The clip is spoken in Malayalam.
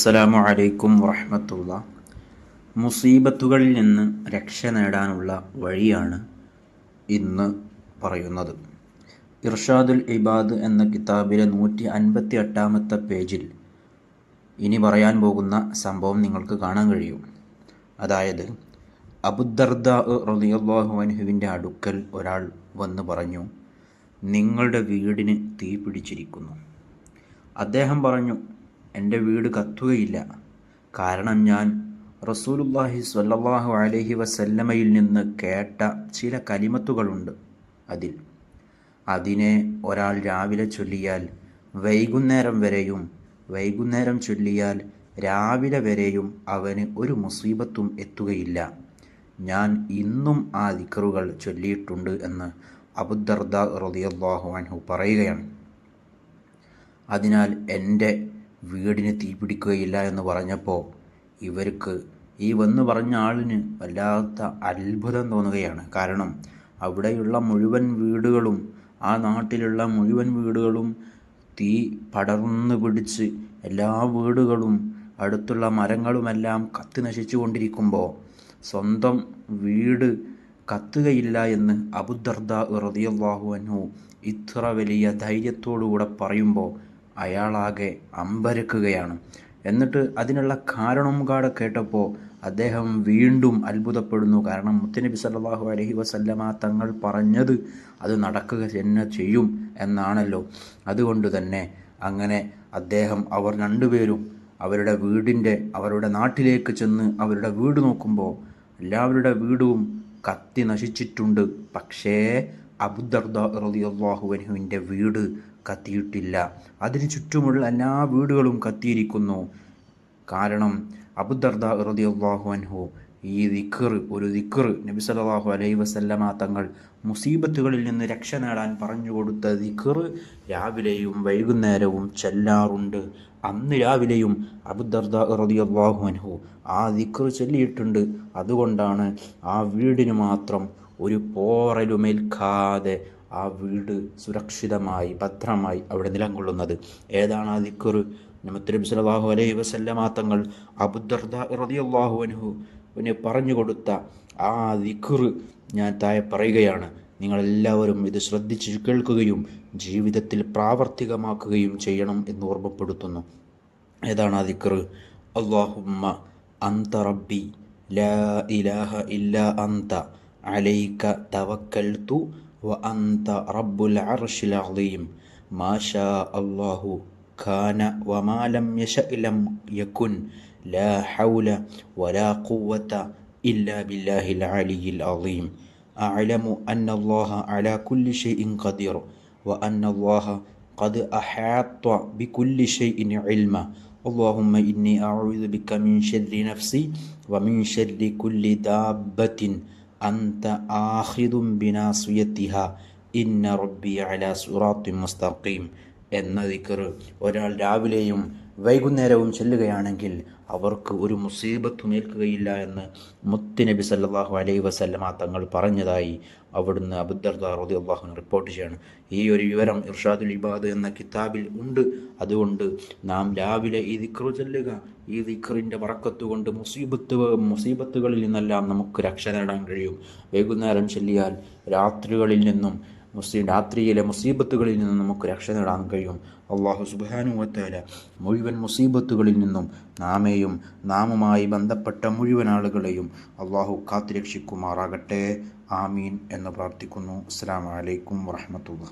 അസ്സലാമു അലൈക്കും വറഹമത്തുള്ള. മുസീബത്തുകളിൽ നിന്ന് രക്ഷ നേടാനുള്ള വഴിയാണ് ഇന്ന് പറയുന്നത്. ഇർഷാദുൽ ഇബാദ് എന്ന കിതാബിലെ നൂറ്റി അൻപത്തി എട്ടാമത്തെ പേജിൽ ഇനി പറയാൻ പോകുന്ന സംഭവം നിങ്ങൾക്ക് കാണാൻ കഴിയും. അതായത് അബുദർദ റളിയല്ലാഹു അനുഹുവിന്റെ അടുക്കൽ ഒരാൾ വന്ന് പറഞ്ഞു നിങ്ങളുടെ വീടിന് തീ പിടിച്ചിരിക്കുന്നു. അദ്ദേഹം പറഞ്ഞു എന്റെ വീട് കത്തുകയില്ല. കാരണം ഞാൻ റസൂലുല്ലാഹി സ്വല്ലല്ലാഹു അലൈഹി വസല്ലമയിൽ നിന്ന് കേട്ട ചില കലിമത്തുകളുണ്ട് അതിൽ. അതിനെ ഒരാൾ രാവിലെ ചൊല്ലിയാൽ വൈകുന്നേരം വരെയും വൈകുന്നേരം ചൊല്ലിയാൽ രാവിലെ വരെയും അവന് ഒരു മുസീബത്തും എത്തുകയില്ല. ഞാൻ ഇന്നും ആ ദിക്കറുകൾ ചൊല്ലിയിട്ടുണ്ട് എന്ന് അബുദർദ റളിയല്ലാഹു അൻഹു പറയുകയാണ്. അതിനാൽ എന്റെ വീടിന് തീപിടിക്കുകയില്ല എന്ന് പറഞ്ഞപ്പോൾ ഇവർക്ക് ഈ വന്ന് പറഞ്ഞ ആളിന് വല്ലാത്ത അത്ഭുതം തോന്നുകയാണ്. കാരണം അവിടെയുള്ള മുഴുവൻ വീടുകളും ആ നാട്ടിലുള്ള മുഴുവൻ വീടുകളും തീ പടർന്നു പിടിച്ച് എല്ലാ വീടുകളും അടുത്തുള്ള മരങ്ങളുമെല്ലാം കത്തി നശിച്ചു കൊണ്ടിരിക്കുമ്പോൾ സ്വന്തം വീട് കത്തുകയില്ല എന്ന് അബുദർദ റതിയല്ലാഹു ഇത്ര വലിയ ധൈര്യത്തോടുകൂടെ പറയുമ്പോൾ അയാളാകെ അമ്പരക്കുകയാണ്. എന്നിട്ട് അതിനുള്ള കാരണം കാടെ കേട്ടപ്പോൾ അദ്ദേഹം വീണ്ടും അത്ഭുതപ്പെടുന്നു. കാരണം മുത്തനബി സല്ലാഹു അലഹി വസല്ലമ തങ്ങൾ പറഞ്ഞത് അത് നടക്കുക തന്നെ ചെയ്യും എന്നാണല്ലോ. അതുകൊണ്ട് തന്നെ അങ്ങനെ അദ്ദേഹം അവർ രണ്ടുപേരും അവരുടെ വീടിന്റെ അവരുടെ നാട്ടിലേക്ക് ചെന്ന് അവരുടെ വീട് നോക്കുമ്പോൾ എല്ലാവരുടെ വീടും കത്തി നശിച്ചിട്ടുണ്ട്. പക്ഷേ അബുദർദ റളിയല്ലാഹു അൻഹുവിന്റെ വീട് കത്തിയിട്ടില്ല. അതിന് ചുറ്റുമുള്ള എല്ലാ വീടുകളും കത്തിയിരിക്കുന്നു. കാരണം അബുദർദ റളിയല്ലാഹു അൻഹു ഈ ദിക്കർ ഒരു ദിക്കർ നബി സല്ലല്ലാഹു അലൈഹി വസല്ലമ തങ്ങൾ മുസീബത്തുകളിൽ നിന്ന് രക്ഷ നേടാൻ പറഞ്ഞു കൊടുത്ത ദിക്കർ രാവിലെയും വൈകുന്നേരവും ചെല്ലാറുണ്ട്. അന്ന് രാവിലെയും അബുദർദ റളിയല്ലാഹു അൻഹു ആ ദിക്കർ ചൊല്ലിയിട്ടുണ്ട്. അതുകൊണ്ടാണ് ആ വീടിന് മാത്രം ഒരു പോറലുമേൽക്കാതെ ആ വീട് സുരക്ഷിതമായി ഭദ്രമായി അവിടെ നിലകൊള്ളുന്നത്. ഏതാണ് ആ ദിക്കർ സലാഹു സല്ലല്ലാഹു അലൈഹി വസല്ലമ തങ്ങൾ അബുദർദ റളിയല്ലാഹു അൻഹു പിന്നെ പറഞ്ഞു കൊടുത്ത ആ ദിക്കർ ഞാൻ താഴെ പറയുകയാണ്. നിങ്ങളെല്ലാവരും ഇത് ശ്രദ്ധിച്ച് കേൾക്കുകയും ജീവിതത്തിൽ പ്രാവർത്തികമാക്കുകയും ചെയ്യണം എന്ന് ഓർമ്മപ്പെടുത്തുന്നു. ഏതാണ് ആ ദിക്കർ അള്ളാഹുമ്മ അന്ത റബ്ബി ലാ ഇലാഹ ഇല്ല അന്ത അലൈക തവക്കൽതു വ അന്ത റബ്ബുൽ അർഷിൽ അളീം മാ ഷാ അല്ലാഹു കാന വമാ ലം യശഅ ലം യകുൻ ലാ ഹൗല വലാ ഖുവത ഇല്ലാ ബില്ലാഹിൽ അലിയിൽ അളീം أعلم أن الله على كل شيء قدير وأن الله قد أحاط بكل شيء علما اللهم إني أعوذ بك من شر نفسي ومن شر كل دابة അന്ത ആഹിദും ബിനാസുയത്തിഹ ഇന്ന റബ്ബി അല സുറാത്തു മുസ്തഖീം. എന്ന ദിക്കർ ഒരാൾ രാവിലെയും വൈകുന്നേരവും ചെല്ലുകയാണെങ്കിൽ അവർക്ക് ഒരു മുസീബത്ത് ഏൽക്കുകയില്ല എന്ന് മുത്തുനബി സല്ലാഹു അലൈഹി വസല്ലമ തങ്ങൾ പറഞ്ഞതായി അവിടുന്ന് അബുദർദ റതി അള്ളാഹുവിന് റിപ്പോർട്ട് ചെയ്യാണ്. ഈ ഒരു വിവരം ഇർഷാദുൽ ഇബാദ് എന്ന കിതാബിൽ ഉണ്ട്. അതുകൊണ്ട് നാം രാവിലെ ഈ ദിക്റ് ചെല്ലുക. ഈ ദിക്റിന്റെ വറക്കത്ത് കൊണ്ട് മുസീബത്ത് മുസീബത്തുകളിൽ നിന്നെല്ലാം നമുക്ക് രക്ഷ നേടാൻ കഴിയും. വൈകുന്നേരം ചെല്ലിയാൽ രാത്രികളിൽ നിന്നും മുസ്ലിം രാത്രിയിലെ മുസീബത്തുകളിൽ നിന്നും നമുക്ക് രക്ഷ നേടാൻ കഴിയും. അള്ളാഹു സുബാനുവത്തേല മുഴുവൻ മുസീബത്തുകളിൽ നിന്നും നാമേയും നാമുമായി ബന്ധപ്പെട്ട മുഴുവൻ ആളുകളെയും അള്ളാഹു കാത്തുരക്ഷിക്കുമാറാകട്ടെ. ആമീൻ എന്ന് പ്രാർത്ഥിക്കുന്നു. അസ്സാം വലൈക്കും വാഹമത്തുള്ള